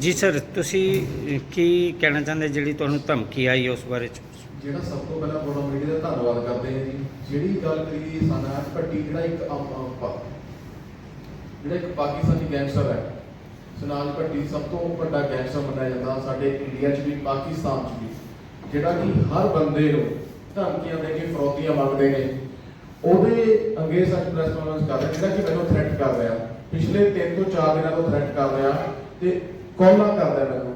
ਜੀ ਸਰ, ਤੁਸੀਂ ਕੀ ਕਹਿਣਾ ਚਾਹੁੰਦੇ ਜਿਹੜੀ ਤੁਹਾਨੂੰ ਧਮਕੀ ਆਈ ਉਸ ਬਾਰੇ ਚ? ਜਿਹੜਾ ਸਭ ਤੋਂ ਪਹਿਲਾਂ ਫੋਟੋ ਮੀਡੀਆ ਦਾ ਧੰਨਵਾਦ ਕਰਦੇ ਹਾਂ ਜੀ। ਜਿਹੜੀ ਗੱਲ ਕਰੀਏ ਸਾਨਾ ਭੱਟੀ, ਜਿਹੜਾ ਇੱਕ ਜਿਹੜਾ ਇੱਕ ਪਾਕਿਸਤਾਨੀ ਗੈਂਗਸਟਰ ਹੈ, ਸਨਾਜ ਭੱਟੀ ਸਭ ਤੋਂ ਵੱਡਾ ਗੈਂਗਸਟਰ ਮੰਨਿਆ ਜਾਂਦਾ ਸਾਡੇ ਇੰਡੀਆ 'ਚ ਵੀ, ਪਾਕਿਸਤਾਨ 'ਚ ਵੀ। ਜਿਹੜਾ ਕਿ ਹਰ ਬੰਦੇ ਨੂੰ ਧਮਕੀਆਂ ਦੇ ਕੇ, ਫਰੋਤੀਆਂ ਮੰਗਦੇ ਨੇ। ਉਹਦੇ ਅੰਗੇਜ਼ ਅੱਜ ਪ੍ਰੈਸ ਕਾਨਫਰੰਸ ਕਰ ਰਿਹਾ, ਜਿਹੜਾ ਕਿ ਮੈਨੂੰ ਥ੍ਰੈਟ ਕਰ ਰਿਹਾ। ਪਿਛਲੇ 3 ਤੋਂ 4 ਦਿਨਾਂ ਤੋਂ ਥ੍ਰੈਟ ਕਰ ਰਿਹਾ ਤੇ ਕਾਲਾਂ ਕਰਦਾ ਮੈਨੂੰ।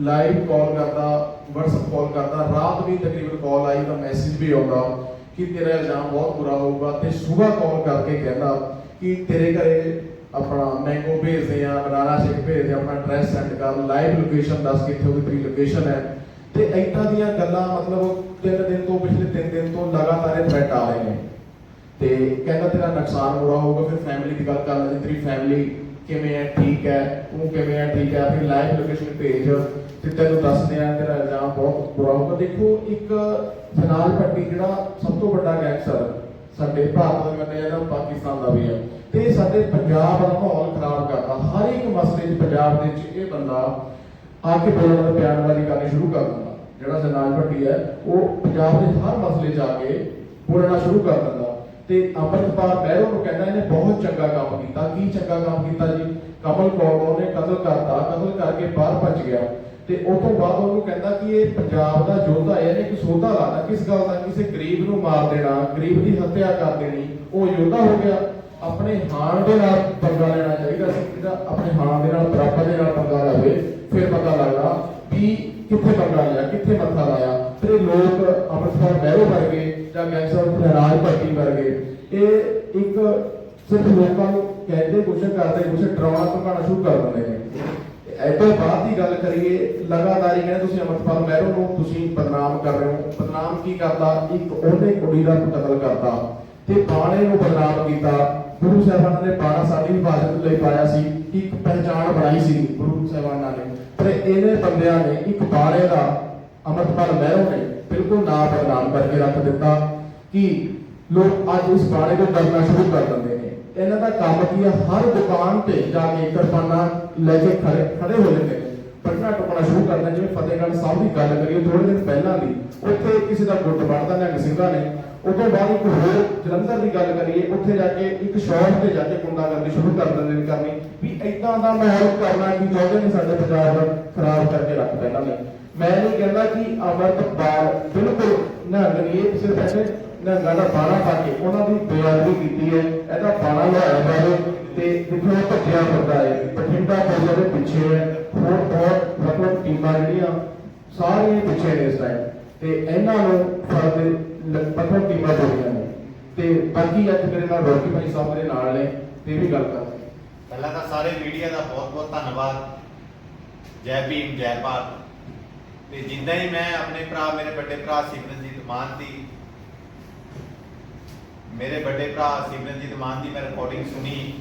ਲਾਈਵ ਕਾਲ ਕਰਦਾ, WhatsApp ਕਾਲ ਕਰਦਾ, ਰਾਤ ਵੀ ਤਕਰੀਬਨ ਕਾਲ ਆਈ ਤਾਂ ਮੈਸੇਜ ਵੀ ਆਉਂਦਾ ਕਿ ਤੇਰਾ ਇਲਜ਼ਾਮ ਬਹੁਤ ਬੁਰਾ ਹੋਊਗਾ ਤੇ ਸਵੇਰ ਕਾਲ ਕਰਕੇ ਕਹਿੰਦਾ ਕਿ ਤੇਰੇ ਘਰੇ ਆਪਣਾ ਮੈਂਗੋ ਭੇਜਦੇ ਆ ਬਨਾਨਾ ਸ਼ੇਕ ਭੇਜਦੇ ਆ ਆਪਣਾ ਐਡਰੈਸ ਸੈਂਡ ਕਰ ਲਾਈਵ ਲੋਕੇਸ਼ਨ ਦੱਸ ਕਿੱਥੇ ਉਹਦੀ ਤੇਰੀ ਲੋਕੇਸ਼ਨ ਹੈ। ਤੇ ਏਦਾਂ ਦੀਆਂ ਗੱਲਾਂ ਮਤਲਬ ਤਿੰਨ ਦਿਨ ਤੋਂ, ਪਿਛਲੇ ਤਿੰਨ ਦਿਨ ਤੋਂ ਲਗਾਤਾਰ ਇਹ ਥ੍ਰੈਟ ਆ ਰਹੇ ਨੇ। ਤੇ ਕਹਿੰਦਾ ਤੇਰਾ ਨੁਕਸਾਨ ਬੁਰਾ ਹੋਊਗਾ, ਫਿਰ ਫੈਮਿਲੀ ਦੀ ਗੱਲ ਕਰ ਲੈਂਦੇ ਤੇਰੀ ਫੈਮਿਲੀ ਕਿਵੇਂ ਹੈ, ਠੀਕ ਹੈ, ਤੂੰ ਕਿਵੇਂ ਹੈ, ਠੀਕ ਹੈ, ਆਪਣੀ ਲਾਈਵ ਲੋਕੇਸ਼ਨ ਭੇਜ, ਤੇ ਤੈਨੂੰ ਦੱਸਦੇ ਆ ਤੇਰਾ ਇਲਜ਼ਾਮ ਬਹੁਤ ਬੁਰਾ ਹੋਊਗਾ। ਦੇਖੋ, ਇੱਕ ਫਨਾਲ ਭੱਟੀ ਜਿਹੜਾ ਸਭ ਤੋਂ ਵੱਡਾ ਗੈਂਗਸਟਰ ਸਾਡੇ ਭਾਰਤ ਦਾ ਮੰਨਿਆ ਜਾਂਦਾ ਪਾਕਿਸਤਾਨ ਦਾ ਵੀ ਹੈ। ਤੇ ਸਾਡੇ ਪੰਜਾਬ ਦਾ ਮਾਹੌਲ ਖਰਾਬ ਕਰਦਾ। ਹਰ ਇੱਕ ਮਸਲੇ 'ਚ ਪੰਜਾਬ ਦੇ ਵਿੱਚ ਇਹ ਬੰਦਾ ਆ ਕੇ ਬੋਲਣ ਦਾ ਬਿਆਨ ਕਰਨੀ ਸ਼ੁਰੂ ਕਰ ਦਿੰਦਾ। ਜਿਹੜਾ ਜਨਾਲ ਭੱਟੀ ਹੈ, ਉਹ ਪੰਜਾਬ ਦੇ ਹਰ ਮਸਲੇ 'ਚ ਆ ਕੇ ਬੋਲਣਾ ਸ਼ੁਰੂ ਕਰ ਦਿੰਦਾ। ਤੇ ਅੰਮ੍ਰਿਤਪਾਲ ਮਹਿਰੋ ਨੂੰ ਕਹਿੰਦਾ ਇਹਨੇ ਬਹੁਤ ਚੰਗਾ ਕੰਮ ਕੀਤਾ। ਕੀ ਚੰਗਾ ਕੰਮ ਕੀਤਾ ਜੀ? ਕਮਲ ਕੌਰ ਨੂੰ ਕਤਲ ਕਰਤਾ। ਕਤਲ ਕਰਕੇ ਬਾਹਰ ਭੱਜ ਗਿਆ। ਤੇ ਉਸ ਤੋਂ ਬਾਅਦ ਉਹਨੂੰ ਕਹਿੰਦਾ ਕਿ ਇਹ ਪੰਜਾਬ ਦਾ ਯੋਧਾ ਹੈ, ਇਹਨੇ ਇੱਕ ਸੋਧਾ ਲਾਣਾ ਕਿਸ ਗੱਲ ਦਾ? ਕਿਸੇ ਗਰੀਬ ਨੂੰ ਮਾਰ ਦੇਣਾ, ਗਰੀਬ ਦੀ ਹੱਤਿਆ ਕਰ ਦੇਣੀ। ਉਹ ਯੋਧਾ ਹੋ ਗਿਆ। ਆਪਣੇ ਹਾਣ ਦੇ ਨਾਲ ਪੰਗਾ ਲੈਣਾ ਚਾਹੀਦਾ ਸੀ। ਜਿਹੜਾ ਆਪਣੇ ਹਾਣ ਦੇ ਨਾਲ, ਬਰਾਬਰ ਦੇ ਨਾਲ ਪੰਗਾ ਲਵੇ ਫਿਰ ਪਤਾ ਲੱਗਦਾ ਵੀ ਕਿੱਥੇ ਪੰਗਾ ਲਿਆ, ਕਿੱਥੇ ਮੱਥਾ ਲਾਇਆ। ਤੇ ਲੋਕ ਅੰਮ੍ਰਿਤਸਰ ਮਹਿਰੋ ਵਰਗੇ ਜਾਂ ਗੈਂਗਸਟਰ ਫਰਾਜ ਭੱਟੀ ਵਰਗੇ ਇਹ ਇੱਕ ਸਿਰਫ ਲੋਕਾਂ ਨੂੰ ਕਹਿੰਦੇ ਕੁਛ ਕਰਦੇ ਕੁਛ ਡਰਾਉਣਾ, ਧਮਕਾਉਣਾ ਸ਼ੁਰੂ ਕਰ ਦਿੰਦੇ ਨੇ। ਇਹ ਬਾਅਦ ਦੀ ਗੱਲ ਕਰੀਏ, ਲਗਾਤਾਰ ਹੀ ਕਹਿੰਦੇ ਤੁਸੀਂ ਅਮਰਪਾਲ ਮਹਿਰੋ ਨੂੰ ਤੁਸੀਂ ਬਦਨਾਮ ਕਰ ਰਹੇ ਹੋ। ਬਦਨਾਮ ਕੀ ਕਰਦਾ ਇੱਕ ਉਹਨੇ ਕੁੜੀ ਦਾ ਕਤਲ ਕਰਦਾ ਤੇ ਬਾਣੇ ਨੂੰ ਬਦਨਾਮ ਕੀਤਾ। ਗੁਰੂ ਸਾਹਿਬਾਨ ਨੇ ਬਾਣਾ ਸਾਡੀ ਹਿਫਾਜ਼ਤ ਲਈ ਪਾਇਆ ਸੀ। ਇੱਕ ਪਹਿਚਾਣ ਬਣਾਈ ਸੀ ਗੁਰੂ ਸਾਹਿਬਾਨਾਂ ਨੇ। ਪਰ ਇਹਨੇ ਬੰਦਿਆਂ ਨੇ ਇੱਕ ਬਾਣੇ ਦਾ ਅਮਰਪਾਲ ਮਹਿਰੋ ਨੇ ਬਿਲਕੁਲ ਨਾ ਬਦਨਾਮ ਕਰਕੇ ਰੱਖ ਦਿੱਤਾ ਕਿ ਲੋਕ ਅੱਜ ਇਸ ਬਾਣੇ ਤੋਂ ਡਰਨਾ ਸ਼ੁਰੂ ਕਰ ਦਿੰਦੇ ਨੇ। ਇਹਨਾਂ ਦਾ ਕੰਮ ਕੀ ਹੈ ਹਰ ਦੁਕਾਨ ਤੇ ਜਾ ਕੇ ਕਿਰਪਾਨਾਂ ਲੈ ਕੇ ਖੜੇ ਖੜੇ ਹੋ ਜਾਂਦੇ ਨੇ। ਪਟਨਾ ਟੁਕਣਾ ਸ਼ੁਰੂ ਕਰਦਾ ਜਿਵੇਂ ਫਤਿਹਗੜ੍ਹ ਸਾਹਿਬ ਦੀ ਗੱਲ ਕਰੀਏ ਥੋੜੇ ਦਿਨ ਪਹਿਲਾਂ ਦੀ, ਉੱਥੇ ਕਿਸੇ ਦਾ ਗੁੱਟ ਵੜਦਾ ਨਿਹੰਗ ਸਿੰਘਾਂ ਨੇ ਉਸ ਤੋਂ ਬਾਅਦ ਇੱਕ ਹੋਰ ਜਲੰਧਰ ਦੀ ਗੱਲ ਕਰੀਏ, ਉੱਥੇ ਜਾ ਕੇ ਇੱਕ ਸ਼ੌਪ ਤੇ ਜਾ ਕੇ ਗੁੰਡਾਗਰਦੀ ਸ਼ੁਰੂ ਕਰ ਦਿੰਦੇ ਨੇ ਕਰਨੀ। ਵੀ ਇਦਾਂ ਦਾ ਮਾਹੌਲ ਕਰਨਾ ਕੀ ਚਾਹੁੰਦੇ ਨੇ ਸਾਡੇ ਪੰਜਾਬ ਦਾ ਖਰਾਬ ਕਰਕੇ ਰੱਖ ਇਹਨਾਂ ਨੇ। ਮੈਂ ਨਹੀਂ ਕਹਿੰਦਾ ਕਿ ਅਮਰਤਪਾਲ ਬਿਲਕੁਲ ਨਿਹੰਗ ਨਹੀਂ ਇਹ ਸਿਰਫ ਐਸੇ ਨਿਹੰਗਾਂ ਦਾ ਬਾਣਾ ਪਾ ਕੇ ਉਹਨਾਂ ਦੀ ਬੇਅਦਬੀ ਕੀਤੀ ਹੈ। ਇਹਦਾ ਬਾਣਾ ਲਿਆਇਆ ਜਾਵੇ ਤੇ ਜਿੱਥੇ ਭੱਜਿਆ ਫਿਰਦਾ ਹੈ, ਬਠਿੰਡਾ ਪੁਲਿਸ ਦੇ ਪਿੱਛੇ ਹੈ। ਹੋਰ ਬਹੁਤ ਮਤਲਬ ਟੀਮਾਂ ਜਿਹੜੀਆਂ ਸਾਰੀਆਂ ਪਿੱਛੇ ਨੇ ਇਸ ਟਾਈਮ ਤੇ ਇਹਨਾਂ ਨੂੰ ਫਰਦ ਮਤਲਬ ਟੀਮਾਂ ਜੁੜੀਆਂ ਨੇ। ਤੇ ਬਾਕੀ ਅੱਜ ਮੇਰੇ ਨਾਲ ਰੋਕੀ ਭਾਈ ਸਾਹਿਬ ਮੇਰੇ ਨਾਲ ਨੇ, ਤੇ ਵੀ ਗੱਲ ਕਰਦੇ ਪਹਿਲਾਂ ਤਾਂ ਸਾਰੇ ਮੀਡੀਆ ਦਾ ਬਹੁਤ ਬਹੁਤ ਧੰਨਵਾਦ। ਜੈ ਭੀਮ, ਜੈ ਭਾਰਤ। ਤੇ ਜਿੱਦਾਂ ਹੀ ਮੈਂ ਆਪਣੇ ਭਰਾ, ਮੇਰੇ ਵੱਡੇ ਭਰਾ ਸਿਮਰਨਜੀਤ ਮਾਨ ਦੀ, ਮੇਰੇ ਵੱਡੇ ਭਰਾ ਸਿਮਰਨਜੀਤ ਮਾਨ ਦੀ ਮੈਂ ਰਿਕਾਰਡਿੰਗ ਸੁਣੀ।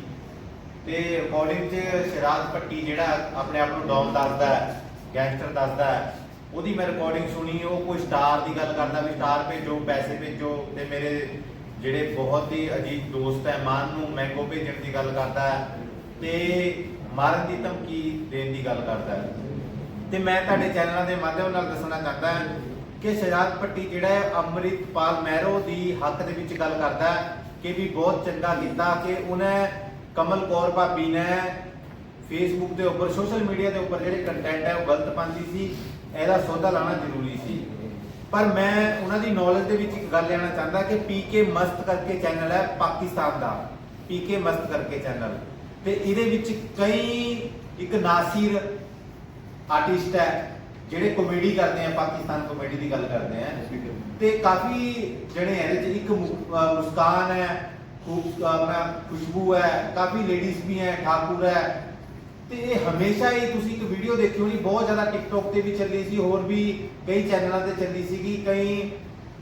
ਤੇ ਰਿਕਾਰਡਿੰਗ 'ਚ ਸ਼ਰਾਦ ਪੱਟੀ ਜਿਹੜਾ ਆਪਣੇ ਆਪ ਨੂੰ ਡੌਨ ਦੱਸਦਾ ਹੈ, ਗੈਂਗਸਟਰ ਦੱਸਦਾ ਹੈ, ਉਹਦੀ ਮੈਂ ਰਿਕਾਰਡਿੰਗ ਸੁਣੀ, ਉਹ ਕੋਈ ਸਟਾਰ ਦੀ ਗੱਲ ਕਰਦਾ ਵੀ ਸਟਾਰ ਭੇਜੋ, ਪੈਸੇ ਭੇਜੋ ਤੇ ਮੇਰੇ ਜਿਹੜੇ ਬਹੁਤ ਹੀ ਅਜੀਬ ਦੋਸਤ ਹੈ, ਮਾਨ ਨੂੰ ਮੈਂਗੋ ਭੇਜਣ ਦੀ ਗੱਲ ਕਰਦਾ ਹੈ ਤੇ ਮਾਰਨ ਦੀ ਧਮਕੀ ਦੇਣ ਦੀ ਗੱਲ ਕਰਦਾ ਹੈ। ਤੇ ਮੈਂ ਤੁਹਾਡੇ ਚੈਨਲਾਂ ਦੇ ਮਾਧਿਅਮ ਨਾਲ ਦੱਸਣਾ ਚਾਹੁੰਦਾ ਹਾਂ ਕਿ ਸ਼ਹਿਜਾਦ ਪੱਟੀ ਜਿਹੜਾ ਹੈ, ਅੰਮ੍ਰਿਤਪਾਲ ਮਹਿਰੋ ਦੀ ਹੱਕ ਦੇ ਵਿੱਚ ਗੱਲ ਕਰਦਾ ਕਿ ਵੀ ਬਹੁਤ ਚੰਗਾ ਕੀਤਾ ਕਿ ਉਹਨੇ ਕਮਲ ਕੌਰ ਭਾਬੀ ਨੇ ਫੇਸਬੁੱਕ ਦੇ ਉੱਪਰ ਸੋਸ਼ਲ ਮੀਡੀਆ ਦੇ ਉੱਪਰ ਜਿਹੜੇ ਕੰਟੈਂਟ ਹੈ, ਉਹ ਗਲਤ ਪਾਉਂਦੀ ਸੀ। ਇਹਦਾ ਸੌਦਾ ਲਾਣਾ ਜ਼ਰੂਰੀ ਸੀ। ਪਰ ਮੈਂ ਉਹਨਾਂ ਦੀ ਨੌਲੇਜ ਦੇ ਵਿੱਚ ਇੱਕ ਗੱਲ ਲੈਣਾ ਚਾਹੁੰਦਾ ਕਿ ਪੀਕੇ ਮਸਤ ਕਰਕੇ ਚੈਨਲ ਹੈ, ਪਾਕਿਸਤਾਨ ਦਾ। ਪੀਕੇ ਮਸਤ ਕਰਕੇ ਚੈਨਲ ਤੇ ਇਹਦੇ ਵਿੱਚ ਕਈ ਇੱਕ ਨਾਸਿਰ ਆਰਟਿਸਟ ਹੈ, ਜਿਹੜੇ ਕਾਮੇਡੀ ਕਰਦੇ ਆ, ਪਾਕਿਸਤਾਨ ਕਾਮੇਡੀ ਦੀ ਗੱਲ ਕਰਦੇ ਆ। ਤੇ ਕਾਫੀ ਜਿਹੜੇ ਇਹਦੇ ਚ ਇੱਕ ਮੁਸਕਾਨ ਹੈ, ਖੂਬ, ਆਪਣਾ ਖੁਸ਼ਬੂ ਹੈ, ਕਾਫੀ ਲੇਡੀਜ਼ ਵੀ ਹੈ, ਠਾਕੁਰ ਹੈ। ਤੇ ਇਹ ਹਮੇਸ਼ਾ ਹੀ ਤੁਸੀਂ ਇੱਕ ਵੀਡੀਓ ਦੇਖੀ ਹੋਣੀ ਬਹੁਤ ਜ਼ਿਆਦਾ ਟਿਕਟੌਕ ਤੇ ਵੀ ਚੱਲੀ ਸੀ, ਹੋਰ ਵੀ ਕਈ ਚੈਨਲਾਂ ਤੇ ਚੱਲੀ ਸੀਗੀ, ਕਈ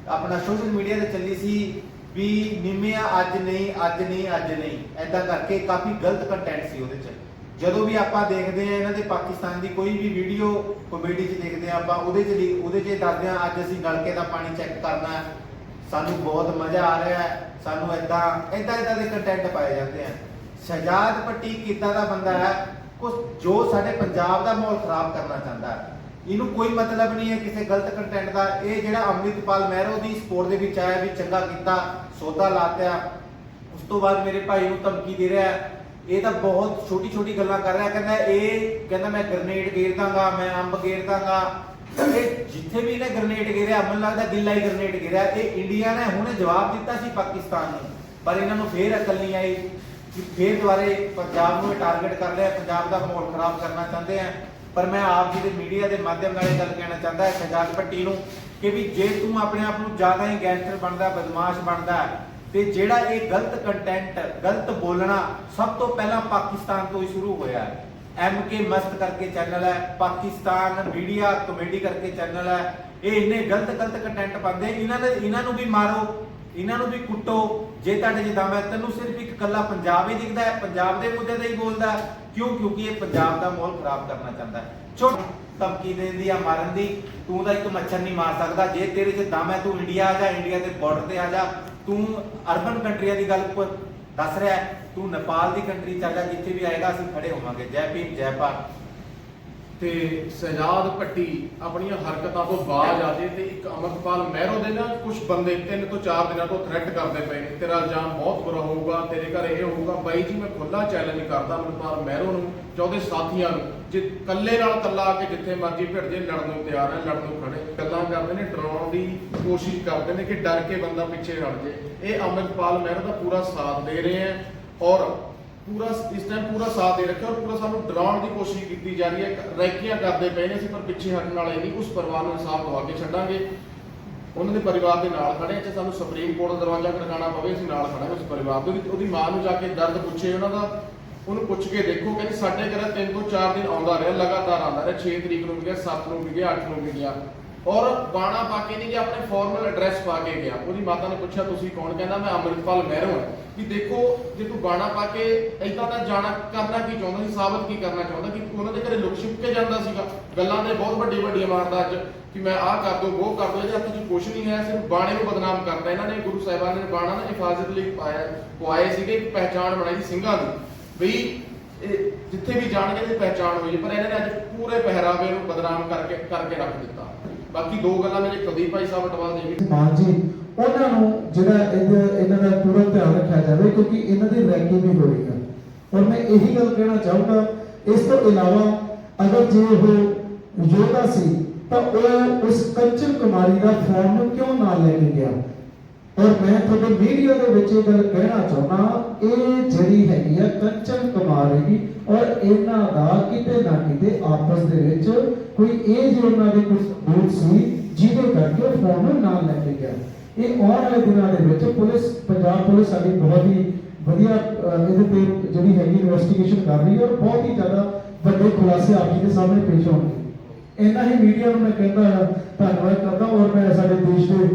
ਆਪਣਾ ਸੋਸ਼ਲ ਮੀਡੀਆ ਤੇ ਚੱਲੀ ਸੀ ਵੀ ਨਿੰਮਿਆ ਅੱਜ ਨਹੀਂ ਅੱਜ ਨਹੀਂ ਅੱਜ ਨਹੀਂ। ਐਦਾਂ ਕਰਕੇ ਕਾਫੀ ਗਲਤ ਕੰਟੈਂਟ ਸੀ ਉਹਦੇ ਚ। ਜਦੋਂ ਵੀ ਆਪਾਂ ਦੇਖਦੇ ਆ ਇਹਨਾਂ ਦੇ ਪਾਕਿਸਤਾਨ ਦੀ ਕੋਈ ਵੀ ਵੀਡੀਓ ਕਾਮੇਡੀ 'ਚ ਦੇਖਦੇ ਆ ਆਪਾਂ, ਉਹਦੇ 'ਚ ਲਿ- ਉਹਦੇ 'ਚ ਦੱਸਦੇ ਆ ਅੱਜ ਅਸੀਂ ਨਲਕੇ ਦਾ ਪਾਣੀ ਚੈੱਕ ਕਰਨਾ ਹੈ। ਸਾਨੂੰ ਬਹੁਤ ਮਜ਼ਾ ਆ ਰਿਹਾ ਹੈ। ਸਾਨੂੰ ਐਦਾਂ ਐਦਾਂ ਐਦਾਂ ਦੇ ਕੰਟੈਂਟ ਪਾਏ ਜਾਂਦੇ ਆ। ਸ਼ਹਜਾਦ ਪੱਟੀ ਕਿੱਦਾਂ ਦਾ ਬੰਦਾ ਹੈ? ਕੁਛ ਜੋ ਸਾਡੇ ਪੰਜਾਬ ਦਾ ਮਾਹੌਲ ਖਰਾਬ ਕਰਨਾ ਚਾਹੁੰਦਾ ਹੈ। ਇਹਨੂੰ ਕੋਈ ਮਤਲਬ ਨਹੀਂ ਹੈ ਕਿਸੇ ਗਲਤ ਕੰਟੈਂਟ ਦਾ। ਇਹ ਜਿਹੜਾ ਅੰਮ੍ਰਿਤਪਾਲ ਮਹਿਰੋ ਦੀ ਸਪੋਰਟ ਦੇ ਵਿੱਚ ਆਇਆ ਵੀ ਚੰਗਾ ਕੀਤਾ, ਸੌਦਾ ਲਾਤਿਆ ਉਸ ਤੋਂ ਬਾਅਦ ਮੇਰੇ ਭਾਈ ਨੂੰ ਧਮਕੀ ਦੇ ਰਿਹਾ ਹੈ। ਇਹ ਤਾਂ ਬਹੁਤ ਛੋਟੀ ਛੋਟੀ ਗੱਲਾਂ ਕਰ ਰਿਹਾ, ਕਹਿੰਦਾ ਇਹ, ਕਹਿੰਦਾ ਮੈਂ ਗ੍ਰਨੇਡ ਗੇਰ ਦਾਂਗਾ ਮੈਂ ਅੰਬ ਗੇਰ ਦਾਂਗਾ ਇਹ ਜਿੱਥੇ ਵੀ ਇਹਨੇ ਗ੍ਰਨੇਡ ਗੇਰਿਆ ਮੈਨੂੰ ਲੱਗਦਾ ਗਿੱਲਾ ਹੀ ਗ੍ਰਨੇਡ ਗੇਰਿਆ ਇਹ ਇੰਡੀਆ ਨੇ ਹੁਣੇ ਜਵਾਬ ਦਿੱਤਾ ਸੀ ਪਾਕਿਸਤਾਨ ਨੂੰ, ਪਰ ਇਹਨਾਂ ਨੂੰ ਫੇਰ ਅਕਲ ਨਹੀਂ ਆਈ ਕਿ ਫੇਰ ਦੁਬਾਰੇ ਪੰਜਾਬ ਨੂੰ ਟਾਰਗੇਟ ਕਰ ਲਿਆ। ਪੰਜਾਬ ਦਾ ਮਾਹੌਲ ਖਰਾਬ ਕਰਨਾ ਚਾਹੁੰਦੇ ਆ। ਪਰ ਮੈਂ ਆਪ ਜੀ ਦੇ ਮੀਡੀਆ ਦੇ ਮਾਧਿਅਮ ਨਾਲ ਇਹ ਗੱਲ ਕਹਿਣਾ ਚਾਹੁੰਦਾ ਹਾਂ ਸ਼ਹਜਾਦ ਪੱਟੀ ਨੂੰ, ਕਿ ਵੀ ਜੇ ਤੂੰ ਆਪਣੇ ਆਪ ਨੂੰ ਜ਼ਿਆਦਾ ਹੀ ਗੈਂਗਸਟਰ ਬਣਦਾ, ਬਦਮਾਸ਼ ਬਣਦਾ ਤੇ ਜਿਹੜਾ ਇਹ ਗਲਤ ਕੰਟੈਂਟ ਗਲਤ ਬੋਲਣਾ ਸਭ ਤੋਂ ਪਹਿਲਾਂ ਪਾਕਿਸਤਾਨ ਤੋਂ ਹੀ ਸ਼ੁਰੂ ਹੋਇਆ ਹੈ। ਐਮ ਕੇ ਮਸਤ ਕਰਕੇ ਚੈਨਲ ਹੈ, ਪਾਕਿਸਤਾਨ ਮੀਡੀਆ ਕਮੇਡੀ ਕਰਕੇ ਚੈਨਲ ਹੈ। ਇਹ ਇੰਨੇ ਗਲਤ ਗਲਤ ਕੰਟੈਂਟ ਪਾਉਂਦੇ ਇਹਨਾਂ ਨੇ ਇਹਨਾਂ ਨੂੰ ਵੀ ਮਾਰੋ, ਇਹਨਾਂ ਨੂੰ ਵੀ ਕੁੱਟੋ। ਜੇ ਤੁਹਾਡੇ ਚ ਦਮ ਤੈਨੂੰ ਸਿਰਫ ਇੱਕ ਕੱਲਾ ਪੰਜਾਬ ਹੀ ਦਿਖਦਾ ਹੈ, ਪੰਜਾਬ ਦੇ ਮੁੱਦੇ ਤੇ ਹੀ ਬੋਲਦਾ। ਕਿਉਂ? ਕਿਉਂਕਿ ਇਹ ਪੰਜਾਬ ਦਾ ਮਾਹੌਲ ਖਰਾਬ ਕਰਨਾ ਚਾਹੁੰਦਾ ਹੈ। ਛੋਟ ਧਮਕੀ ਦੇ ਦੀ ਆ ਮਾਰਨ ਦੀ, ਤੂੰ ਤਾਂ ਇੱਕ ਮੱਛਰ ਨਹੀਂ ਮਾਰ ਸਕਦਾ। ਜੇ ਤੇਰੇ ਚ ਦਮ ਹੈ, ਤੂੰ ਇੰਡੀਆ ਆ ਜਾ, ਇੰਡੀਆ ਦੇ ਬਾਰਡਰ ਤੇ ਆ ਜਾ। ਤੂੰ ਅਰਬਨ ਕੰਟਰੀਆਂ ਦੀ ਗੱਲ ਦੱਸ ਰਿਹਾ ਤੂੰ ਨੇਪਾਲ ਦੀ ਕੰਟਰੀ ਚ ਜਾ, ਜਿੱਥੇ ਵੀ ਆਏਗਾ, ਅਸੀਂ ਖੜੇ ਹੋਵਾਂਗੇ। ਜੈ ਭੀਮ, ਜੈ ਭਾਰਤ। ਤੇ ਸਜਾਦ ਭੱਟੀ ਆਪਣੀਆਂ ਹਰਕਤਾਂ ਤੋਂ ਬਾਜ ਆ ਜੇ ਤੇ ਇੱਕ ਅਮਰਪਾਲ ਮਹਿਰੋ ਦੇ ਨਾ ਕੁਝ ਬੰਦੇ ਤਿੰਨ ਤੋਂ ਚਾਰ ਦਿਨਾਂ ਤੋਂ ਥ੍ਰੈਟ ਕਰਦੇ ਪਏ ਨੇ। ਤੇਰਾ ਇਲਜ਼ਾਮ ਬਹੁਤ ਬੁਰਾ ਹੋਊਗਾ, ਤੇਰੇ ਘਰ ਇਹ ਹੋਊਗਾ। ਬਾਈ ਜੀ, ਮੈਂ ਖੁੱਲਾ ਚੈਲੰਜ ਕਰਦਾ ਅਮਰਪਾਲ ਮਹਿਰੋ ਨੂੰ ਜਾਂ ਉਹਦੇ ਸਾਥੀਆਂ ਨੂੰ। ਜੇ ਕੱਲੇ ਨਾਲ ਕੱਲਾ ਆ ਕੇ ਜਿੱਥੇ ਮਰਜ਼ੀ ਭਿੜ ਜੇ, ਲੜਨ ਨੂੰ ਤਿਆਰ ਹੈ ਲੜਨ ਨੂੰ ਖੜੇ। ਗੱਲਾਂ ਕਰਦੇ ਨੇ, ਡਰਾਉਣ ਦੀ ਕੋਸ਼ਿਸ਼ ਕਰਦੇ ਨੇ ਕਿ ਡਰ ਕੇ ਬੰਦਾ ਪਿੱਛੇ ਹਟ ਜੇ। ਇਹ ਅਮਰਪਾਲ ਮਹਿਰੋ ਦਾ ਪੂਰਾ ਸਾਥ ਦੇ ਰਹੇ ਹੈ ਔਰ ਪੂਰਾ ਇਸ ਟਾਈਮ ਪੂਰਾ ਸਾਥ ਦੇ ਰੱਖਿਆ ਔਰ ਪੂਰਾ ਸਾਨੂੰ ਡਰਾਉਣ ਦੀ ਕੋਸ਼ਿਸ਼ ਕੀਤੀ ਜਾ ਰਹੀ ਹੈ। ਰੈਕੀਆਂ ਕਰਦੇ ਪਏ ਨੇ ਅਸੀਂ, ਪਰ ਪਿੱਛੇ ਹਟਣ ਵਾਲੇ ਨਹੀਂ। ਉਸ ਪਰਿਵਾਰ ਨੂੰ ਇਨਸਾਫ ਦਵਾ ਕੇ ਛੱਡਾਂਗੇ। ਉਹਨਾਂ ਦੇ ਪਰਿਵਾਰ ਦੇ ਨਾਲ ਖੜੇ ਹਾਂ। ਸਾਨੂੰ ਸੁਪਰੀਮ ਕੋਰਟ ਦਾ ਦਰਵਾਜ਼ਾ ਖੜਕਾਉਣਾ ਪਵੇ, ਅਸੀਂ ਨਾਲ ਖੜਾਂਗੇ ਉਸ ਪਰਿਵਾਰ ਦੇ ਉਹਦੀ- ਉਹਦੀ ਮਾਂ ਨੂੰ ਜਾ ਕੇ ਦਰਦ ਪੁੱਛੇ, ਉਹਨਾਂ ਦਾ ਉਹਨੂੰ ਪੁੱਛ ਕੇ ਦੇਖੋ, ਕਹਿੰਦੇ ਸਾਡੇ ਘਰ ਤਿੰਨ ਤੋਂ ਚਾਰ ਦਿਨ ਆਉਂਦਾ ਰਿਹਾ, ਲਗਾਤਾਰ ਆਉਂਦਾ ਰਿਹਾ। 6 ਤਰੀਕ ਨੂੰ ਵੀ ਗਿਆ 7 ਨੂੰ ਵੀ ਗਿਆ 8 ਨੂੰ ਵੀ ਗਿਆ। ਔਰ ਬਾਣਾ ਪਾ ਕੇ ਨਹੀਂ ਗਿਆ, ਆਪਣੇ ਫਾਰਮਲ ਐਡਰੈਸ ਪਾ ਕੇ ਗਿਆ। ਉਹਦੀ ਮਾਤਾ ਨੇ ਪੁੱਛਿਆ, ਤੁਸੀਂ ਕੌਣ? ਕਹਿੰਦਾ, ਮੈਂ ਅੰਮ੍ਰਿਤਪਾਲ ਮਹਿਰੋ ਹਾਂ। ਵੀ ਦੇਖੋ, ਜੇ ਤੂੰ ਬਾਣਾ ਪਾ ਕੇ ਇਦਾਂ ਦਾ ਜਾਣਾ, ਕਰਨਾ ਕੀ ਚਾਹੁੰਦਾ ਸੀ, ਸਾਬਤ ਕੀ ਕਰਨਾ ਚਾਹੁੰਦਾ? ਕਿ ਉਹਨਾਂ ਦੇ ਘਰੇ ਲੁਕ ਛਿਪ ਕੇ ਜਾਂਦਾ ਸੀਗਾ। ਗੱਲਾਂ ਦੇ ਬਹੁਤ ਵੱਡੀ ਵੱਡੀ ਮਾਰਦਾ ਅੱਜ, ਕਿ ਮੈਂ ਆਹ ਕਰ ਦੋ, ਉਹ ਕਰ ਦੋ, ਇਹਦੇ ਹੱਥ 'ਚ ਕੁਝ ਨਹੀਂ ਹੈ, ਸਿਰਫ ਬਾਣੇ ਨੂੰ ਬਦਨਾਮ ਕਰਦਾ। ਇਹਨਾਂ ਨੇ ਗੁਰੂ ਸਾਹਿਬਾਨ ਨੇ ਬਾਣਾ ਨਾ ਹਿਫਾਜ਼ਤ ਲਈ ਪਾਇਆ, ਪਵਾਏ ਸੀਗੇ, ਇੱਕ ਪਹਿਚਾਣ ਬਣਾਈ ਸੀ ਸਿੰਘਾਂ ਦੀ। ਵੀ ਇਹ ਜਿੱਥੇ ਵੀ ਜਾਣਗੇ ਤੇ ਪਹਿਚਾਣ ਹੋਈ ਪਰ ਇਹਨਾਂ ਨੇ ਅੱਜ ਪੂਰੇ ਪਹਿਰਾਵੇ ਨੂੰ ਬਦਨਾਮ ਕਰਕੇ ਕਰਕੇ ਰੱਖ ਦਿੱਤਾ। ਬਾਕੀ ਦੋ ਗੱਲਾਂ ਮੇਰੇ ਕੁਲਦੀਪ ਭਾਈ ਸਾਹਿਬ ਅਟਵਾਲ ਦੇ ਵੀ ਮਾਨ ਜੀ, ਉਹਨਾਂ ਨੂੰ ਜਿਹੜਾ ਇਹਨਾਂ ਦਾ ਪੂਰਾ ਧਿਆਨ ਰੱਖਿਆ ਜਾਵੇ, ਕਿਉਂਕਿ ਇਹਨਾਂ ਦੀ ਰੈਂਕਿੰਗ ਵੀ ਹੋ ਰਹੀ ਔਰ ਮੈਂ ਇਹੀ ਗੱਲ ਕਹਿਣਾ ਚਾਹੂੰਗਾ, ਇਸ ਤੋਂ ਇਲਾਵਾ ਅਗਰ ਜੇ ਉਹ ਯੋਧਾ ਸੀ, ਤਾਂ ਉਹ ਉਸ ਕੰਚਨ ਕੁਮਾਰੀ ਦਾ ਫੋਨ ਕਿਉਂ ਨਾ ਲੈ ਕੇ ਗਿਆ? ਔਰ ਮੈਂ ਤੁਹਾਡੇ ਮੀਡੀਆ ਦੇ ਵਿੱਚ ਇਹ ਗੱਲ ਕਹਿਣਾ ਚਾਹੁੰਦਾ ਇਹ ਕੰਚਨ ਔਰ ਇਹਨਾਂ ਦਾ ਕਿਤੇ ਨਾ ਕਿਤੇ ਆਪਸ ਦੇ ਵਿੱਚ ਕੋਈ ਇਹ ਜਿਹੀ ਉਹਨਾਂ ਦੇ ਕੁਝ ਦੋਸਤ ਸੀ, ਜਿਹਦੇ ਕਰਕੇ ਫੋਨ ਨੂੰ ਨਾਲ ਲੈ ਕੇ ਗਿਆ। ਇਹ ਆਉਣ ਵਾਲੇ ਦਿਨਾਂ ਦੇ ਵਿੱਚ ਪੁਲਿਸ, ਪੰਜਾਬ ਪੁਲਿਸ ਸਾਡੀ ਬਹੁਤ ਹੀ ਵਧੀਆ ਇਹਦੇ ਤੇ ਜਿਹੜੀ ਹੈਗੀ ਇਨਵੈਸਟੀਗੇਸ਼ਨ ਕਰ ਰਹੀ ਹੈ ਔਰ ਬਹੁਤ ਹੀ ਜ਼ਿਆਦਾ ਵੱਡੇ ਖੁਲਾਸੇ ਆਪ ਜੀ ਦੇ ਸਾਹਮਣੇ ਪੇਸ਼ ਹੋਣਗੇ। ਇੰਨਾ ਹੀ ਮੀਡੀਆ ਨੂੰ ਮੈਂ ਕਹਿੰਦਾ, ਧੰਨਵਾਦ ਕਰਦਾ ਔਰ ਮੈਂ ਸਾਡੇ ਦੇਸ਼ ਦੇ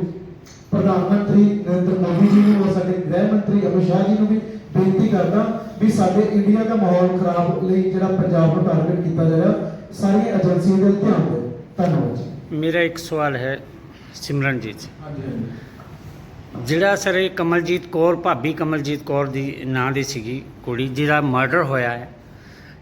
ਪ੍ਰਧਾਨ ਮੰਤਰੀ ਨਰਿੰਦਰ ਮੋਦੀ ਜੀ ਨੂੰ ਔਰ ਸਾਡੇ ਗ੍ਰਹਿ ਮੰਤਰੀ ਅਮਿਤ ਸ਼ਾਹ ਜੀ ਨੂੰ ਵੀ ਬੇਨਤੀ ਕਰਦਾ ਵੀ ਸਾਡੇ ਇੰਡੀਆ ਦਾ ਮਾਹੌਲ ਖਰਾਬ ਲਈ ਜਿਹੜਾ ਪੰਜਾਬ ਨੂੰ ਟਾਰਗੇਟ ਕੀਤਾ ਜਾ ਰਿਹਾ ਸਾਰੀਆਂ ਏਜੰਸੀਆਂ ਦੇ ਧਿਆਨ ਦੇ। ਧੰਨਵਾਦ ਜੀ। ਮੇਰਾ ਇੱਕ ਸਵਾਲ ਹੈ ਸਿਮਰਨਜੀਤ ਹਾਂਜੀ ਹਾਂਜੀ। ਜਿਹੜਾ ਸਰ ਇਹ ਕਮਲਜੀਤ ਕੌਰ ਭਾਬੀ ਕਮਲਜੀਤ ਕੌਰ ਦੀ ਨਾਂ ਦੀ ਸੀਗੀ ਕੁੜੀ ਜਿਹਦਾ ਮਰਡਰ ਹੋਇਆ ਹੈ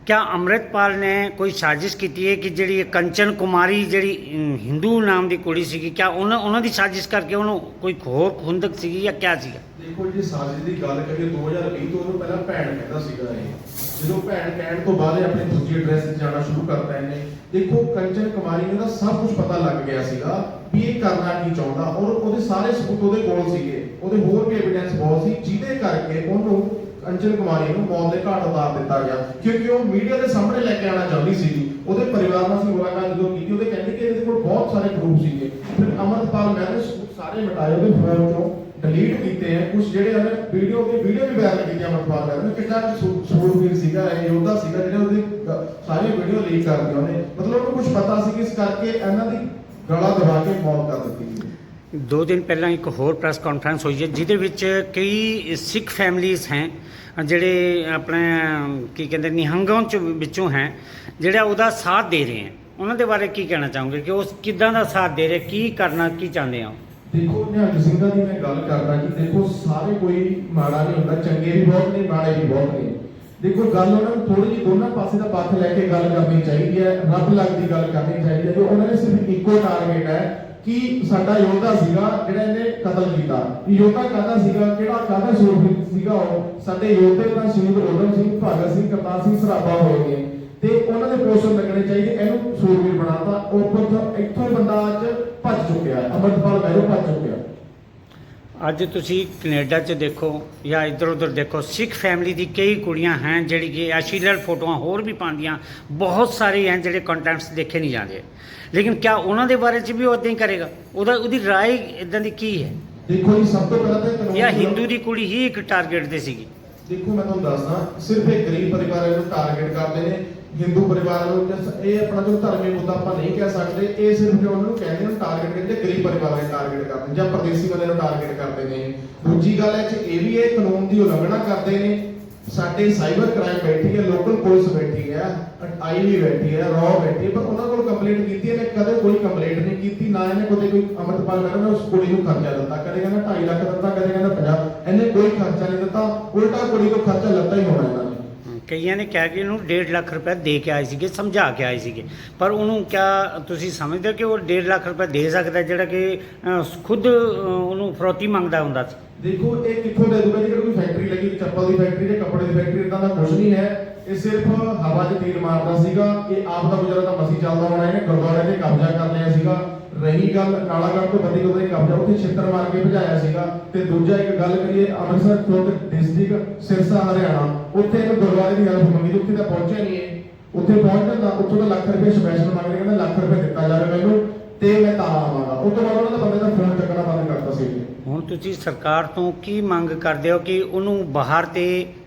ਕਿਆ ਅੰਮ੍ਰਿਤਪਾਲ ਨੇ ਕੋਈ ਸਾਜ਼ਿਸ਼ ਕੀਤੀ ਹੈ ਕਿ ਜਿਹੜੀ ਕੰਚਨ ਕੁਮਾਰੀ ਜਿਹੜੀ ਹਿੰਦੂ ਨਾਮ ਦੀ ਕੁੜੀ ਸੀਗੀ ਕਿਆ ਉਹਨਾਂ ਉਹਨਾਂ ਦੀ ਸਾਜ਼ਿਸ਼ ਕਰਕੇ ਉਹਨੂੰ ਕੋਈ ਹੋਰ ਖੁੰਦਕ ਸੀਗੀ ਜਾਂ ਕਿਆ ਸੀਗਾ ਦੇਖੋ ਜੀ ਸਾਜ਼ਿਸ਼ ਦੀ ਗੱਲ ਕਰੀਏ 2020 ਤੋਂ ਉਹਨੂੰ ਪਹਿਲਾਂ ਭੈਣ ਕਹਿੰਦਾ ਸੀਗਾ ਇਹ ਜਦੋਂ ਭੈਣ ਕਹਿਣ ਤੋਂ ਬਾਅਦ ਇਹ ਆਪਣੇ ਦੂਜੀ ਐਡਰੈਸ ਤੇ ਜਾਣਾ ਸ਼ੁਰੂ ਕਰਤਾ ਇਹਨੇ ਦੇਖੋ ਕੰਚਨ ਕੁਮਾਰੀ ਨੂੰ ਦਾ ਸਭ ਕੁਝ ਪਤਾ ਲੱਗ ਗਿਆ ਸੀਗਾ ਵੀ ਇਹ ਕਰਨਾ ਕੀ ਚਾਹੁੰਦਾ ਔਰ ਉਹਦੇ ਸਾਰੇ ਸਬੂਤ ਉਹਦੇ ਕੋਲ ਸੀਗੇ ਉਹਦੇ ਹੋਰ ਵੀ ਐਵੀਡੈਂਸ ਬਹੁਤ ਸੀ ਜਿਹਦੇ ਕਰਕੇ ਉਹਨੂੰ ਕੰਚਨ ਕੁਮਾਰੀ ਨੂੰ ਮੌਤ ਦੇ ਘਾਟ ਉਤਾਰ ਦਿੱਤਾ ਗਿਆ। ਕਿਉਂਕਿ ਉਹ ਮੀਡੀਆ ਦੇ ਸਾਹਮਣੇ ਲੈ ਕੇ ਆਉਣਾ ਚਾਹੁੰਦੀ ਸੀਗੀ। ਉਹਦੇ ਪਰਿਵਾਰ ਨਾਲ ਅਸੀਂ ਮੁਲਾਕਾਤ ਜਦੋਂ ਕੀਤੀ, ਉਹਦੇ ਕਹਿੰਦੇ ਕਿ ਇਹਦੇ ਕੋਲ ਬਹੁਤ ਸਾਰੇ ਪ੍ਰੂਫ ਸੀਗੇ। ਫਿਰ ਅਮਰਪਾਲ ਮੈਂ ਸਾਰੇ ਮਿਟਾਏ, ਉਹਦੇ ਫੋਨ ਤੋਂ ਡਿਲੀਟ ਕੀਤੇ ਆ। ਕੁਝ ਜਿਹੜੇ ਉਹਨੇ ਵੀਡੀਓ ਦੀ ਵੀਡੀਓ ਵੀ ਵਾਇਰਲ ਕੀਤੀ ਅਮਰਪਾਲ ਨੇ। ਉਹਨੇ ਕਿੰਨਾ ਸੂਰਵੀਰ ਸੀਗਾ, ਇਹ ਯੋਧਾ ਸੀਗਾ ਜਿਹੜੇ ਉਹਦੀ ਗ- ਵੀਡੀਓ ਲੀਕ ਕਰ ਦਿੱਤੀ ਉਹਨੇ। ਮਤਲਬ ਉਹਨੂੰ ਕੁਝ ਪਤਾ ਸੀ ਕਿ ਇਸ ਕਰਕੇ ਇਹਨਾਂ ਦੀ ਗਲਾ ਦਬਾ ਕੇ ਮੌਤ ਕਰ ਦਿੱਤੀ ਗਈ ਦੋ ਦਿਨ ਪਹਿਲਾਂ ਇੱਕ ਹੋਰ ਪ੍ਰੈਸ ਕਾਨਫਰੰਸ ਹੋਈ ਹੈ, ਜਿਹਦੇ ਵਿੱਚ ਕਈ ਸਿੱਖ ਫੈਮਲੀਆਂ ਹੈ, ਜਿਹੜੇ ਆਪਣੇ ਕੀ ਕਹਿੰਦੇ, ਨਿਹੰਗਾਂ ਚ ਵਿੱਚੋਂ ਹੈ, ਜਿਹੜਾ ਉਹਦਾ ਸਾਥ ਦੇ ਰਹੇ ਹੈ। ਉਹਨਾਂ ਦੇ ਬਾਰੇ ਕੀ ਕਹਿਣਾ ਚਾਹੋਗੇ ਕਿ ਉਹ ਕਿੱਦਾਂ ਦਾ ਸਾਥ ਦੇ ਰਹੇ, ਕੀ ਕਰਨਾ, ਕੀ ਚਾਹੁੰਦੇ ਆ ਦੇਖੋ, ਨਿਹੰਗ ਸਿੰਘਾਂ ਦੀ ਮੈਂ ਗੱਲ ਕਰਦਾ ਕਿ ਦੇਖੋ, ਸਾਰੇ ਕੋਈ ਮਾੜਾ ਨਹੀਂ ਹੁੰਦਾ, ਚੰਗੇ ਵੀ ਬਹੁਤ ਨੇ, ਮਾੜੇ ਵੀ ਬਹੁਤ ਨੇ। ਦੇਖੋ, ਗੱਲ ਉਹਨਾਂ ਨੂੰ ਥੋੜੀ ਜਿਹੀ ਦੋਨਾਂ ਪਾਸੇ ਦਾ ਪੱਖ ਲੈ ਕੇ ਗੱਲ ਕਰਨੀ ਚਾਹੀਦੀ ਹੈ, ਰੱਬ ਲੱਗਦੀ ਗੱਲ ਕਰਨੀ ਚਾਹੀਦੀ ਹੈ, ਜੋ ਉਹਨਾਂ ਨੇ ਸਿਰਫ ਇੱਕੋ ਟਾਰਗੇਟ ਹੈ ਕਿ ਸਾਡਾ ਯੋਧਾ ਸੀਗਾ ਜਿਹੜਾ ਇਹਨੇ ਕਤਲ ਕੀਤਾ। ਯੋਧਾ ਕਾਹਦਾ ਸੀਗਾ? ਕਿਹੜਾ ਕਾਹਦਾ ਸ਼ੂਰਵੀਰ ਸੀਗਾ ਉਹ? ਸਾਡੇ ਯੋਧੇ ਦਾ ਸ਼ਹੀਦ ਉਦਮ ਸਿੰਘ, ਭਗਤ ਸਿੰਘ, ਕਰਤਾਰ ਸਿੰਘ ਸਰਾਭਾ ਹੋਏ ਨੇ ਤੇ ਉਹਨਾਂ ਦੇ ਪੋਸਟਰ ਲੱਗਣੇ ਚਾਹੀਦੇ। ਇਹਨੂੰ ਸ਼ੂਰਵੀਰ ਬਣਾਤਾ ਉਹ ਉੱਥੋਂ ਇੱਥੋਂ ਹੀ ਬੰਦਾ ਅੱਜ ਭੱਜ ਚੁੱਕਿਆ ਹੈ ਅਮਰਪਾਲ ਮਹਿਰੋ ਭੱਜ ਚੁੱਕਿਆ ਅੱਜ ਤੁਸੀਂ ਕੈਨੇਡਾ 'ਚ ਦੇਖੋ ਜਾਂ ਇੱਧਰ ਉੱਧਰ ਦੇਖੋ ਸਿੱਖ ਫੈਮਿਲੀ ਦੀ ਕਈ ਕੁੜੀਆਂ ਹਨ ਜਿਹੜੀ ਕਿ ਅਸ਼ਲੀਲ ਫੋਟੋਆਂ ਹੋਰ ਵੀ ਪਾਉਂਦੀਆਂ ਬਹੁਤ ਸਾਰੇ ਹਨ ਜਿਹੜੇ ਕੰਟੈਂਟਸ ਦੇਖੇ ਨਹੀਂ ਜਾਂਦੇ। ਲੇਕਿਨ ਕਿਆ ਉਹਨਾਂ ਦੇ ਬਾਰੇ 'ਚ ਵੀ ਉਹ ਇਦਾਂ ਹੀ ਕਰੇਗਾ? ਉਹਦਾ ਉਹਦੀ ਰਾਏ ਇਦਾਂ ਦੀ ਕੀ ਹੈ? ਦੇਖੋ ਜੀ ਸਭ ਤੋਂ ਪਹਿਲਾਂ ਤਾਂ ਜਾਂ ਦੀ- ਹਿੰਦੂ ਦੀ ਕੁੜੀ ਹੀ ਇੱਕ ਟਾਰਗੇਟ ਤੇ ਸੀਗੀ। ਦੇਖੋ ਮੈਂ ਤੁਹਾਨੂੰ ਦੱਸਦਾ ਸਿਰਫ ਇੱਕ ਗਰੀਬ ਪਰਿਵਾਰਾਂ ਨੂੰ ਟਾਰਗੇਟ ਕਰਦੇ ਨੇ। ਹਿੰਦੂ ਪਰਿਵਾਰਾਂ ਨੂੰ ਇਹ ਆਪਣਾ ਜੋ ਧਰਮੀ ਮੁੱਦਾ ਆਪਾਂ ਨਹੀਂ ਕਹਿ ਸਕਦੇ, ਇਹ ਸਿਰਫ ਜੋ ਉਹਨਾਂ ਨੂੰ ਕਹਿੰਦੇ ਨੇ ਟਾਰਗੇਟ ਕਰਦੇ ਗਰੀਬ ਪਰਿਵਾਰਾਂ ਨੂੰ ਟਾਰਗੇਟ ਕਰਦੇ ਜਾਂ ਪਰਦੇਸੀ ਬੰਦੇ ਨੂੰ ਟਾਰਗੇਟ ਕਰਦੇ ਨੇ। ਦੂਜੀ ਗੱਲ ਹੈ ਚ ਇਹ ਵੀ ਇਹ ਕਾਨੂੰਨ ਦੀ ਉਲੰਘਣਾ ਕਰਦੇ ਨੇ। ਸਾਡੇ ਸਾਈਬਰ ਕ੍ਰਾਈਮ ਬੈਠੀ ਹੈ ਲੋਕਲ ਪੁਲਿਸ ਬੈਠੀ ਹੈ ਆਈ ਵੀ ਬੈਠੀ ਹੈ ਰॉ ਬੈਠੀ ਹੈ, ਪਰ ਉਹਨਾਂ ਕੋਲ ਕੰਪਲੇਂਟ ਕੀਤੀ ਇਹਨੇ ਕਦੇ ਕੋਈ ਕੰਪਲੇਂਟ ਨਹੀਂ ਕੀਤੀ, ਨਾ ਇਹਨੇ ਕਦੇ ਕੋਈ ਅਮਰਪਾਲ ਮੈਡਮ ਨੇ ਉਸ ਕੁੜੀ ਨੂੰ ਖਰਚਾ ਦਿੱਤਾ, ਕਦੇ ਕਹਿੰਦਾ 2.5 ਲੱਖ ਦਿੱਤਾ, ਕਦੇ ਕਹਿੰਦਾ 50 ਇਹਨੇ ਕੋਈ ਖਰਚਾ ਨਹੀਂ ਦਿੱਤਾ, ਉਲਟਾ ਕੁੜੀ ਤੋਂ ਖਰਚਾ ਲੱਤਾ ਹੀ ਹੋਣਾ ਇਹਨਾਂ ਨੇ। ਕਈਆਂ ਨੇ ਕਿਹਾ ਕਿ ਇਹਨੂੰ 1.5 ਲੱਖ ਰੁਪਏ ਦੇ ਕੇ ਆਏ ਸੀਗੇ ਸਮਝਾ ਕੇ ਆਏ ਸੀਗੇ। ਪਰ ਉਹਨੂੰ ਕਿਆ ਤੁਸੀਂ ਸਮਝਦੇ ਹੋ ਕਿ ਉਹ 1.5 ਲੱਖ ਰੁਪਏ ਦੇ ਸਕਦਾ ਜਿਹੜਾ ਕਿ ਅਹ, ਖੁਦ ਅਹ, ਉਹਨੂੰ ਫਰੋਤੀ ਮੰਗਦਾ ਹੁੰਦਾ ਸੀ? ਦੇਖੋ ਇਹ ਕਿੱਥੋਂ ਦੇ ਦੂਗਾ ਜਿਹੜਾ ਕੋਈ ਫੈਕਟਰੀ ਲੱਗੀ ਚੱਪਲ ਦੀ ਫੈਕਟਰੀ ਜਾਂ ਕੱਪੜੇ ਦੀ ਫੈਕਟਰੀ ਇਦਾਂ ਦਾ ਕੁਝ ਨਹੀਂ ਹੈ। ਇਹ ਸਿਰਫ ਹਵਾ 'ਚ ਤੀਰ ਮਾਰਦਾ ਸੀਗਾ। ਇਹ ਆਪ ਦਾ ਗੁਜ਼ਾਰਾ ਤਾਂ ਮਸੀ ਚੱਲਦਾ ਹੋਣਾ ਇਹਨੇ ਗੁਰਦੁਆਰੇ ਤੇ ਕਬਜ਼ਾ ਕਰ ਲਿਆ ਸੀਗਾ। ਰਹੀ ਗੱਲ ਨਾਲਾਗੜ੍ਹ ਤੋਂ ਬੰਦੀ ਕੋਲ ਕਬਜ਼ਾ ਉੱਥੇ ਛਿੱਤਰ ਮਾਰ ਕੇ ਭਜਾਇਆ ਸੀਗਾ। ਤੇ ਦੂਜਾ ਇੱਕ ਗੱਲ ਕਰੀਏ ਅੰਮ੍ਰਿਤਸਰ ਖੁਦ ਡਿਸਟ੍ਰਿਕਟ ਸਿਰਸਾ ਹਰਿਆਣਾ ਉੱਥੇ ਇਹਨੂੰ ਗੁਰਦੁਆਰੇ ਦੀ ਹੈਲਪ ਮੰਗੀ ਤੇ ਉੱਥੇ ਤਾਂ ਪਹੁੰਚਿਆ ਨਹੀਂ ਇਹ। ਉੱਥੇ ਪਹੁੰਚਦਾ ਤਾਂ ਉੱਥੋਂ ਦਾ ਲੱਖ ਰੁਪਏ ਸਪੈਸ਼ਲ ਮੰਗ ਰਿਹਾ ਕਹਿੰਦਾ ਲੱਖ ਰੁਪਏ ਦਿੱਤਾ ਜਾਵੇ ਮੈਨੂੰ ਤੇ ਮੈਂ ਤਾਂ ਆਵਾਂਗਾ ਉਸ ਤੋਂ ਬਾਅਦ ਉਹਨਾਂ ਦਾ ਬੰਦੇ ਦਾ ਫੋਨ ਚੱਕਣਾ ਬੰਦ ਕਰਤਾ ਸੀ। ਹੁਣ ਤੁਸੀਂ ਸਰਕਾਰ ਤੋਂ ਕੀ ਮੰਗ ਕਰਦੇ ਹੋ ਕਿ ਉਹਨੂੰ ਬਾਹਰ ਤੇ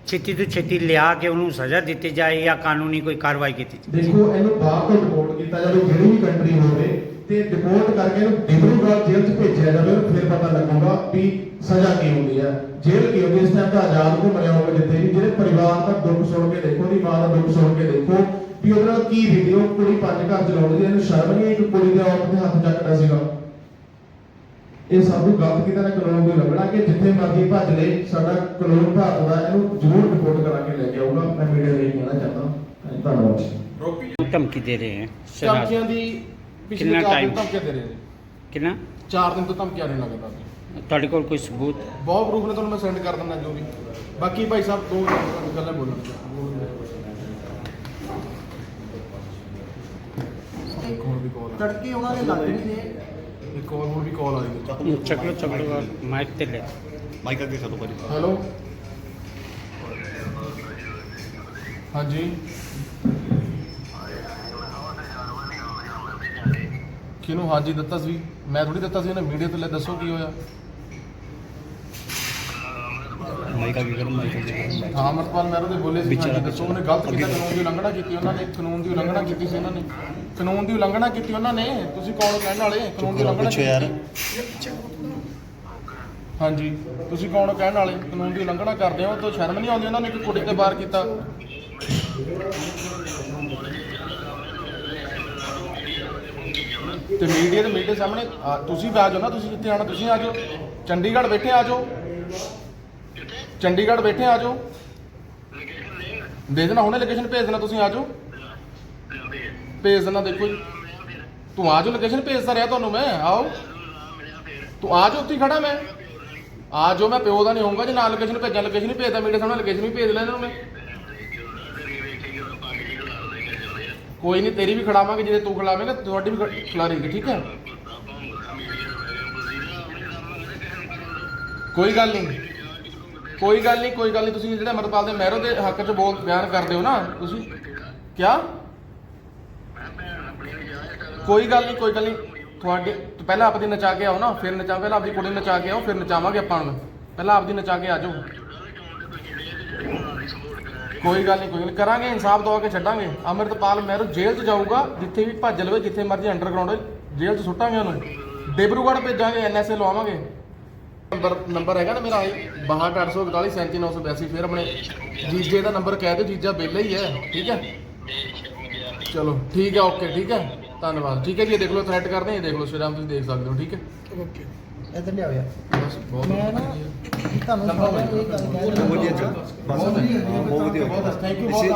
ਛੇਤੀ ਤੋਂ ਛੇਤੀ ਲਿਆ ਕੇ ਉਹਨੂੰ ਸਜ਼ਾ ਦਿੱਤੀ ਜਾਏ ਜਾਂ ਕਾਨੂੰਨੀ ਕੋਈ ਕਾਰਵਾਈ ਕੀਤੀ ਜਾਏ? ਦੇਖੋ ਇਹਨੂੰ ਬਾਹਰ ਤੋਂ ਡਿਪੋਰਟ ਕੀਤਾ ਜਾਵੇ ਜਿਹੜੀ ਵੀ ਕੰਟਰੀ ਹੋਵੇ ਤੇ ਡਿਪੋਰਟ ਕਰਕੇ ਇਹਨੂੰ ਡਿਬਰੂਗੜ੍ਹ ਜੇਲ੍ਹ 'ਚ ਭੇਜਿਆ ਜਾਵੇ ਉਹਨੂੰ ਫਿਰ ਪਤਾ ਲੱਗੂਗਾ ਵੀ ਸਜ਼ਾ ਕੀ ਹੁੰਦੀ ਹੈ ਜੇਲ੍ਹ ਕੀ ਹੁੰਦੀ ਹੈ ਇਸ ਟਾਈਮ ਤਾਂ ਆਜ਼ਾਦ ਘੁੰਮ ਰਿਹਾ ਹੋਵੇ ਜਿੱਥੇ ਵੀ ਜਿਹੜੇ ਪਰਿਵਾਰ ਦਾ ਦੁੱਖ ਸੁਣ ਕੇ ਦੇਖੋ ਉਹਦੀ ਮਾਂ ਦਾ ਦੁੱਖ ਸੁਣ ਕੇ ਦੇਖੋ ਵੀ ਉਹਦੇ ਨਾਲ ਕੀ ਵੀਡੀਓ ਕੁੜੀ ਪੰਜ ਘਰ ਚਲਾਉਂਦੀ ਹੈ ਇਹਨੂੰ ਸ਼ਰਮ ਨਹੀਂ ਆਈ ਕਿ ਕੁੜੀ ਦੇ ਔਰਤ ਦੇ ਹੱਥ ਚੱਕਦਾ ਸੀਗਾ? ਇਹ ਸਭ ਨੂੰ ਗਲਤ ਕੀਤਾ ਨਾ ਕਾਨੂੰਨ ਦੀ ਉਲੰਘਣਾ ਕਿ ਜਿੱਥੇ ਮਰਜ਼ੀ ਭੱਜ ਲੈ ਸਾਡਾ ਕਾਨੂੰਨ ਭਾਰਤ ਦਾ ਇਹਨੂੰ ਜ਼ਰੂਰ ਰਿਪੋਰਟ ਕਰਾ ਕੇ ਲੈ ਕੇ ਆਊਗਾ। ਮੈਂ ਮੀਡੀਆ ਲਈ ਕਹਿਣਾ ਚਾਹੁੰਦਾ। ਧੰਨਵਾਦ। ਧਮਕੀ ਦੇ ਰਹੇ ਹੈ ਸ਼ਰਾਬ ਧਮਕੀਆਂ ਦੀ ਪਿਛਲੇ ਕਿੰਨਾ ਚਾਰ ਦਿਨ time? ਧਮਕੀਆਂ ਦੇ ਰਹੇ ਨੇ। ਕਿੰਨਾ? ਚਾਰ ਦਿਨ ਤੋਂ ਧਮਕੀਆਂ ਦੇਣ ਲੱਗੇ ਤਾਂ ਤੁਹਾਡੇ ਕੋਲ ਕੋਈ ਸਬੂਤ? ਬਹੁਤ ਪ੍ਰੂਫ ਨੇ ਤੁਹਾਨੂੰ ਮੈਂ ਸੈਂਡ ਕਰ ਦਿੰਦਾ ਜੋ ਵੀ। ਬਾਕੀ ਭਾਈ ਸਾਹਿਬ ਦੋ ਗੱਲਾਂ ਬੋਲਣ ਇੱਕ ਹੋਰ ਵੀ ਕਾਲ ਤੜਕੇ ਉਹਨਾਂ ਦੇ ਲੱਗ ਨਹੀਂ ਨੇ ਇੱਕ ਹੋਰ ਹੋਰ ਵੀ ਕਾਲ ਆ ਰਹੀ ਚੱਕਲੋ ਚੱਕਲੋ ਮਾਈਕ ਤੇ ਲੈ। ਮਾਈਕ ਅੱਗੇ ਕਰੋ ਭਾਜੀ। ਹੈਲੋ ਹਾਂਜੀ। ਕਿਹਨੂੰ ਹਾਂਜੀ ਦਿੱਤਾ ਸੀ ਮੈਂ ਥੋੜੀ ਦਿੱਤਾ ਸੀ ਇਹਨੇ ਮੀਡੀਆ ਤੇ ਲੈ ਦੱਸੋ ਕੀ ਹੋਇਆ। ਮਾਈਕ ਮਾਈਕ ਹਾਂ ਅਮਰਪਾਲ ਮਹਿਰੋ ਦੇ ਬੋਲੇ ਸੀ ਹਾਂਜੀ ਦੱਸੋ ਉਹਨੇ ਗਲਤ ਕੀਤਾ ਕਾਨੂੰਨ ਦੀ ਉਲੰਘਣਾ ਕੀਤੀ ਉਹਨਾਂ ਨੇ ਕਾਨੂੰਨ ਦੀ ਉਲੰਘਣਾ ਕੀਤੀ ਸੀ ਉਹਨਾਂ ਨੇ। ਕਾਨੂੰਨ ਦੀ ਉਲੰਘਣਾ ਕੀਤੀ ਉਹਨਾਂ ਨੇ ਤੁਸੀਂ ਕੌਣ ਕਹਿਣ ਵਾਲੇ? ਕਾਨੂੰਨ ਦੀ ਉਲੰਘਣਾ ਪੁੱਛੋ ਯਾਰ। ਹਾਂਜੀ ਤੁਸੀਂ ਕੌਣ ਕਹਿਣ ਵਾਲੇ? ਕਾਨੂੰਨ ਦੀ ਉਲੰਘਣਾ ਕਰਦੇ ਹੋ ਤਾਂ ਸ਼ਰਮ ਨਹੀਂ ਆਉਂਦੀ ਉਹਨਾਂ ਨੇ ਇੱਕ ਕੁੜੀ ਤੇ ਵਾਰ ਕੀਤਾ। ਤੇ ਮੀਡੀਆ ਦੇ ਮੀਡੀਆ ਸਾਹਮਣੇ ਆ, ਤੁਸੀਂ ਵੀ ਆ ਜਾਓ ਨਾ ਤੁਸੀਂ ਜਿੱਥੇ ਆਣਾ ਤੁਸੀਂ ਆ ਜਾਓ। ਚੰਡੀਗੜ੍ਹ ਬੈਠੇ ਆ ਜਾਓ। ਚੰਡੀਗੜ੍ਹ ਬੈਠੇ ਆ ਜਾਓ। ਦੇ ਦੇਣਾ ਹੁਣੇ ਲੋਕੇਸ਼ਨ ਭੇਜ ਦੇਣਾ ਤੁਸੀਂ ਆ ਜਾਓ। ਭੇਜ ਦੇਣਾ ਦੇਖੋ ਜੀ। ਤੂੰ ਆ ਜਾਓ ਲੋਕੇਸ਼ਨ ਭੇਜਦਾ ਰਿਹਾ ਤੁਹਾਨੂੰ ਮੈਂ ਆਓ। ਤੂੰ ਆ ਜਾਓ ਉੱਥੇ ਹੀ ਖੜਾ ਮੈਂ। ਆ ਜਾਓ ਮੈਂ ਪਿਓ ਦਾ ਨਹੀਂ ਹੋਊਂਗਾ ਜੇ ਨਾਲ ਲੋਕੇਸ਼ਨ ਭੇਜਾਂ ਲੋਕੇਸ਼ਨ ਹੀ ਭੇਜਦਾ ਮੀਡੀਆ ਸਾਹਮਣੇ ਲੋਕੇਸ਼ਨ ਵੀ ਭੇਜ ਲੈਣਾ ਇਹਨਾਂ ਮੈਂ ਕੋਈ ਨਹੀਂ, ਤੇਰੀ ਵੀ ਖੜਾਵਾਂਗੇ, ਜਿਹਦੇ ਤੂੰ ਖਿਲਾਵੇਂਗਾ ਤੁਹਾਡੀ ਵੀ ਖ- ਖਿਲਾਰੇਗੀ ਠੀਕ ਹੈ? ਕੋਈ ਗੱਲ ਨਹੀਂ। ਕੋਈ ਗੱਲ ਨਹੀਂ, ਕੋਈ ਗੱਲ ਨਹੀਂ, ਤੁਸੀਂ ਜਿਹੜੇ ਅਮਰਪਾਲ ਦੇ ਮਹਿਰੋ ਦੇ ਹੱਕ 'ਚ ਬੋਲ ਬਿਆਨ ਕਰਦੇ ਹੋ ਨਾ, ਤੁਸੀਂ ਕਿਆ? ਕੋਈ ਗੱਲ ਨਹੀਂ, ਕੋਈ ਗੱਲ ਨਹੀਂ, ਤੁਹਾਡੇ ਪਹਿਲਾਂ ਆਪਦੀ ਨਚਾ ਕੇ ਆਓ ਨਾ, ਫਿਰ ਨਚਾ ਪਹਿਲਾਂ ਆਪਦੀ ਕੁੜੀ ਨੂੰ ਨਚਾ ਕੇ ਆਓ, ਫਿਰ ਨਚਾਵਾਂਗੇ ਆਪਾਂ ਹੁਣ। ਪਹਿਲਾਂ ਆਪਦੀ ਨਚਾ ਕੇ ਆ ਜਾਓ। ਕੋਈ ਗੱਲ ਨਹੀਂ ਕੋਈ ਨਹੀਂ। ਕਰਾਂਗੇ ਇਨਸਾਫ ਦਵਾ ਕੇ ਛੱਡਾਂਗੇ। ਅਮਰਤਪਾਲ ਮਹਿਰੋ ਜੇਲ੍ਹ 'ਚ ਜਾਊਗਾ ਜਿੱਥੇ ਵੀ ਭੱਜ ਲਵੇ ਜਿੱਥੇ ਮਰਜ਼ੀ ਅੰਡਰਗਰਾਉਂਡ ਜੇਲ੍ਹ 'ਚ ਸੁੱਟਾਂਗੇ ਉਹਨੂੰ। ਡਿਬਰੂਗੜ੍ਹ ਭੇਜਾਂਗੇ ਐਨਐਸਏ ਲਵਾਵਾਂਗੇ। ਨੰਬਰ ਨੰਬਰ ਹੈਗਾ ਨਾ ਮੇਰਾ ਆਈ 62841 37982 ਫਿਰ ਆਪਣੇ ਜੀਜੇ ਦਾ ਨੰਬਰ ਕਹਿ ਦਿਓ ਜੀਜਾ ਬੇਲਾ ਹੀ ਹੈ ਠੀਕ ਹੈ? ਚਲੋ ਠੀਕ ਹੈ ਓਕੇ ਠੀਕ ਹੈ। ਧੰਨਵਾਦ। ਠੀਕ ਹੈ ਜੀ ਇਹ ਦੇਖ ਲਓ ਥ੍ਰੈਟ ਕਰਦੇ ਇਹ ਦੇਖ ਲਓ ਸ਼੍ਰੀਰਾਮ ਤੁਸੀਂ ਦੇਖ ਸਕਦੇ ਹੋ ਠੀਕ ਹੈ? ਓਕੇ। ਇੱਧਰ ਲਿਆਓ ਯਾਰ। ਬਸ ਬਹੁਤ ਮੈਂ ਨਾ ਤੁਹਾਨੂੰ ਗੱਲ ਕਹਿ ਰਿਹਾ ਬਹੁਤ ਵਧੀਆ ਜੀ। ਬਹੁਤ ਵਧੀਆ। ਬਹੁਤ ਵਧੀਆ ਥੈਂਕ ਯੂ ਬਹੁਤ